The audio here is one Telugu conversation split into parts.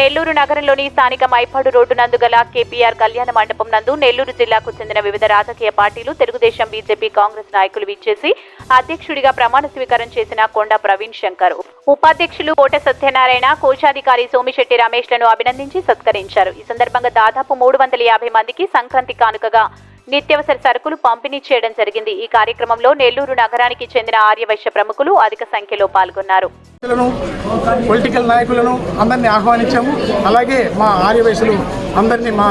నెల్లూరు నగరంలోని స్థానిక మైపాడు రోడ్డు నందు గల కేపీఆర్ కళ్యాణ మండపం నందు నెల్లూరు జిల్లాకు చెందిన వివిధ రాజకీయ పార్టీలు తెలుగుదేశం బీజేపీ కాంగ్రెస్ నాయకులు విచ్చేసి అధ్యక్షుడిగా ప్రమాణ స్వీకారం చేసిన కొండ ప్రవీణ్ శంకర్. ఉపాధ్యక్షులు కోట సత్యనారాయణ కోశాధికారి సోమిశెట్టి రమేష్లను అభినందించి సత్కరించారు. ఈ సందర్భంగా దాదాపు మూడు వందల యాభై మందికి సంక్రాంతి కానుకగా నిత్యావసర సరుకులు పంపిణీ చేయడం జరిగింది. ఈ కార్యక్రమంలో నెల్లూరు నగరానికి చెందిన ఆర్యవైశ్య ప్రముఖులు అధిక సంఖ్యలో పాల్గొన్నారు. పొలిటికల్ నాయకులను అందరినీ ఆహ్వానించాము. అలాగే మా ఆర్యవేశులు అందరినీ మా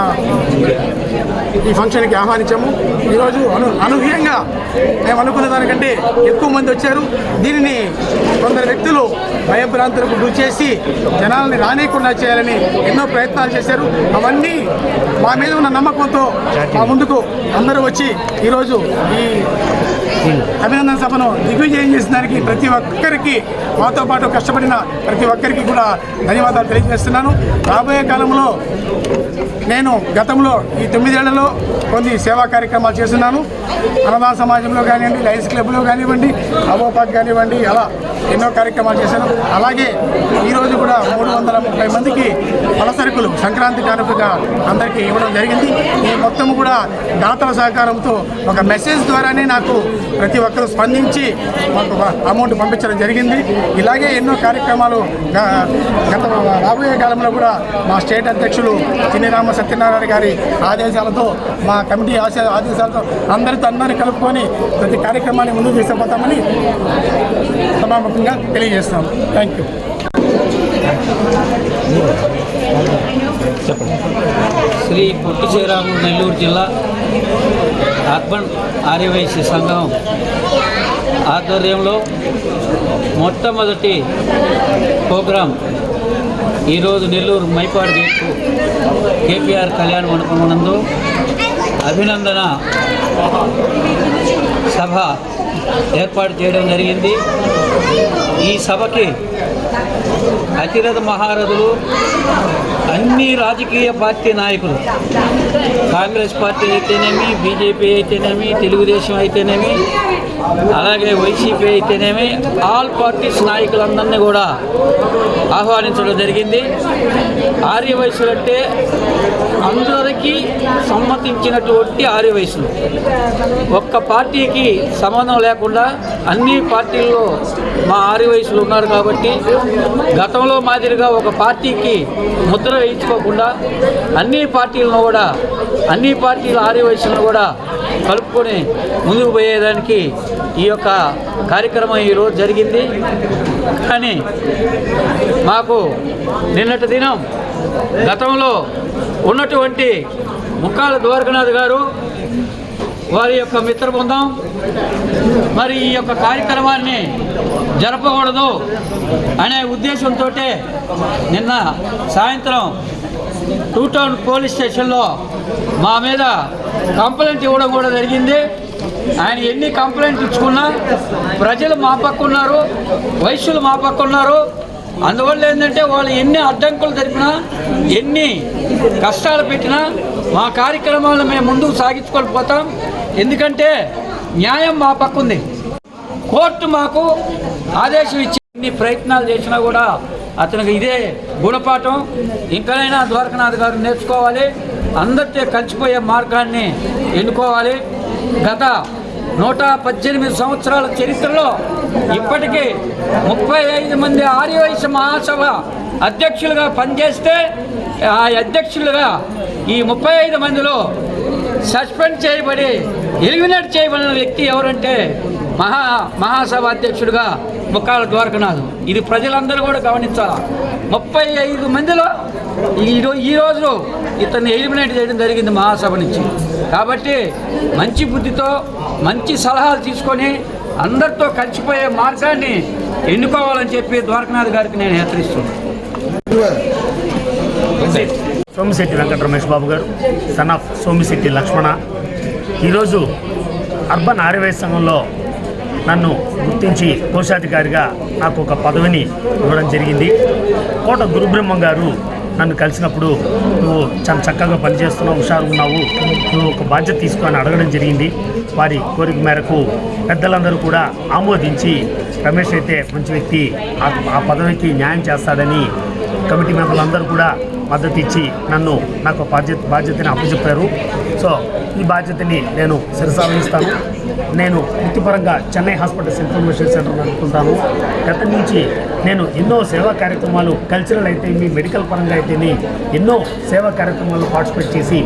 ఈ ఫంక్షన్కి ఆహ్వానించాము. ఈరోజు అను అనూహ్యంగా మేము అనుకున్న దానికంటే ఎక్కువ మంది వచ్చారు. దీనిని కొందరు వ్యక్తులు భయభ్రాంతులకు గురి చేసి జనాలని రానియకుండా చేయాలని ఎన్నో ప్రయత్నాలు చేశారు. అవన్నీ మా మీద ఉన్న నమ్మకంతో మా ముందుకు అందరూ వచ్చి ఈరోజు ఈ అభినందన సభను దిగ్విజయం చేసిన దానికి ప్రతి ఒక్కరికి మాతో పాటు కష్టపడిన ప్రతి ఒక్కరికి కూడా ధన్యవాదాలు తెలియజేస్తున్నాను. రాబోయే కాలంలో నేను గతంలో ఈ తొమ్మిదేళ్ళలో కొన్ని సేవా కార్యక్రమాలు చేస్తున్నాను. అన్నదాన సమాజంలో కానివ్వండి లయన్స్ క్లబ్లో కానివ్వండి అవోపాక్ కానివ్వండి అలా ఎన్నో కార్యక్రమాలు చేశాను. అలాగే ఈరోజు కూడా మూడు వందల ముప్పై మందికి పలసరుకులు సంక్రాంతి కానుకగా అందరికీ ఇవ్వడం జరిగింది. ఈ మొత్తం కూడా దాతల సహకారంతో ఒక మెసేజ్ ద్వారానే నాకు ప్రతి ఒక్కరూ స్పందించి మాకు అమౌంట్ పంపించడం జరిగింది. ఇలాగే ఎన్నో కార్యక్రమాలు గత రాబోయే కాలంలో కూడా మా స్టేట్ అధ్యక్షులు చిన్నిరామ సత్యనారాయణ గారి ఆదేశాలతో మా కమిటీ ఆశ- ఆదేశాలతో అందరితో అందరినీ కలుపుకొని ప్రతి కార్యక్రమాన్ని ముందుకు తీసుకుపోతామని సమాముఖంగా తెలియజేస్తాం. థ్యాంక్ యూ శ్రీ పొట్టి శ్రీరాములు నెల్లూరు జిల్లా అర్బన్ ఆర్యవైశ్య సంఘం ఆధ్వర్యంలో మొట్టమొదటి ప్రోగ్రాం ఈరోజు నెల్లూరు మైపాడు గేట్ కేపీఆర్ కళ్యాణ మండపం నందు అభినందన సభ ఏర్పాటు చేయడం జరిగింది. ఈ సభకి అతిరథ మహారథులు అన్ని రాజకీయ పార్టీ నాయకులు కాంగ్రెస్ పార్టీ అయితేనేమి బీజేపీ అయితేనేమి తెలుగుదేశం అయితేనేమి అలాగే వైసీపీ అయితేనేమి ఆల్ పార్టీస్ నాయకులందరినీ కూడా ఆహ్వానించడం జరిగింది. ఆర్యవయసులు అంటే అందరికీ సమ్మతించినటువంటి ఆర్యవయసులు ఒక్క పార్టీకి సంబంధం లేకుండా అన్ని పార్టీల్లో మా ఆర్యవయసులు ఉన్నారు కాబట్టి గతంలో మాదిరిగా ఒక పార్టీకి ముద్ర వేయించుకోకుండా అన్ని పార్టీలను కూడా అన్ని పార్టీల ఆర్యవయసులను కూడా కలుపుకొని ముందుకు పోయేదానికి ఈ యొక్క కార్యక్రమం ఈరోజు జరిగింది. కానీ మాకు నిన్నటి దినం గతంలో ఉన్నటువంటి ముక్కాల ద్వారకనాథ్ గారు వారి యొక్క మిత్ర బృందం మరి ఈ యొక్క కార్యక్రమాన్ని జరపకూడదు అనే ఉద్దేశంతో నిన్న సాయంత్రం టూ టౌన్ పోలీస్ స్టేషన్లో మా మీద కంప్లైంట్ ఇవ్వడం కూడా జరిగింది. ఆయన ఎన్ని కంప్లైంట్ ఇచ్చుకున్నా ప్రజలు మా పక్క ఉన్నారు వైశ్యులు మా పక్క ఉన్నారు. అందువల్ల ఏంటంటే వాళ్ళు ఎన్ని అడ్డంకులు జరిపినా ఎన్ని కష్టాలు పెట్టినా మా కార్యక్రమాలను మేము ముందుకు సాగించుకొని పోతాం ఎందుకంటే న్యాయం మా పక్క ఉంది. కోర్టు మాకు ఆదేశం ఇచ్చి ఎన్ని ప్రయత్నాలు చేసినా కూడా అతనికి ఇదే గుణపాఠం. ఇంకనైనా ద్వారకనాథ్ గారు నేర్చుకోవాలి. అందరితో కలిసిపోయే మార్గాన్ని ఎన్నుకోవాలి. గత నూట పద్దెనిమిది సంవత్సరాల చరిత్రలో ఇప్పటికీ ముప్పై ఐదు మంది ఆర్యవైశ్య మహాసభ అధ్యక్షులుగా పనిచేస్తే ఆ అధ్యక్షులుగా ఈ ముప్పై ఐదు మందిలో సస్పెండ్ చేయబడి ఎలిమినేట్ చేయబడిన వ్యక్తి ఎవరంటే మహా మహాసభ అధ్యక్షుడిగా ముక్కాల ద్వారకనాథ్. ఇది ప్రజలందరూ కూడా గమనించాలి? ముప్పై ఐదు మందిలో ఈ ఈ రోజు ఇతన్ని ఎలిమినేట్ చేయడం జరిగింది మహాసభ నుంచి. కాబట్టి మంచి బుద్ధితో మంచి సలహాలు తీసుకొని అందరితో కలిసిపోయే మార్గాన్ని ఎన్నుకోవాలని చెప్పి ద్వారకనాథ్ గారికి నేను హెచ్చరిస్తున్నాను. సోమిశెట్టి వెంకట రమేష్ బాబు గారు సన్ ఆఫ్ సోమిశెట్టి లక్ష్మణ. ఈరోజు అర్బన్ ఆర్యవై సంఘంలో నన్ను గుర్తించి కోశాధికారిగా నాకు ఒక పదవిని ఇవ్వడం జరిగింది. కోట గురుబ్రహ్మం గారు నన్ను కలిసినప్పుడు నువ్వు చాలా చక్కగా పనిచేస్తున్నావు హుషారు ఉన్నావు. నువ్వు ఒక బాధ్యత తీసుకొని అడగడం జరిగింది. వారి కోరిక మేరకు పెద్దలందరూ కూడా ఆమోదించి రమేష్ అయితే మంచి వ్యక్తి ఆ- ఆ పదవికి న్యాయం చేస్తాడని కమిటీ మెంబర్లందరూ కూడా మద్దతు ఇచ్చి నన్ను నాకు బాధ్యత బాధ్యతని అప్పచెప్పారు. సో ఈ బాధ్యతని నేను శిరసావహిస్తాను నేను వృత్తిపరంగా చెన్నై హాస్పిటల్స్ ఇన్ఫర్మేషన్ సెంటర్ నడుపుకుంటాను గత నుంచి నేను ఎన్నో సేవా కార్యక్రమాలు కల్చరల్ అయితేమి మెడికల్ పరంగా అయితేమి ఎన్నో సేవా కార్యక్రమాలు పార్టిసిపేట్ చేసి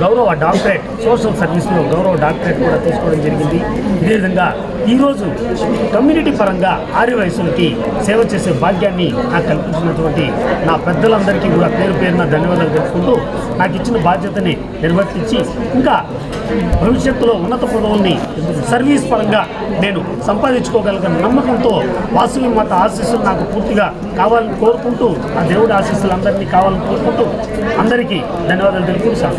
గౌరవ డాక్టరేట్ సోషల్ సర్వీస్లో గౌరవ డాక్టరేట్ కూడా తీసుకోవడం జరిగింది. ఇదే విధంగా ఈరోజు కమ్యూనిటీ పరంగా ఆర్య వయసులకి సేవ చేసే భాగ్యాన్ని నాకు కల్పించినటువంటి నా పెద్దలందరికీ కూడా పేరు పేరున ధన్యవాదాలు తెలుపుకుంటూ నాకు ఇచ్చిన బాధ్యతని నిర్వర్తించి ఇంకా భవిష్యత్తులో ఉన్నత పదవుల్ని సర్వీస్ పరంగా నేను సంపాదించుకోగలిగిన నమ్మకంతో వాసువి మాత ఆశీస్సులు నాకు పూర్తిగా కావాలని కోరుకుంటూ ఆ దేవుడి ఆశీస్సులు అందరినీ కావాలని కోరుకుంటూ అందరికీ ధన్యవాదాలు తెలుపుకుంటూ సార్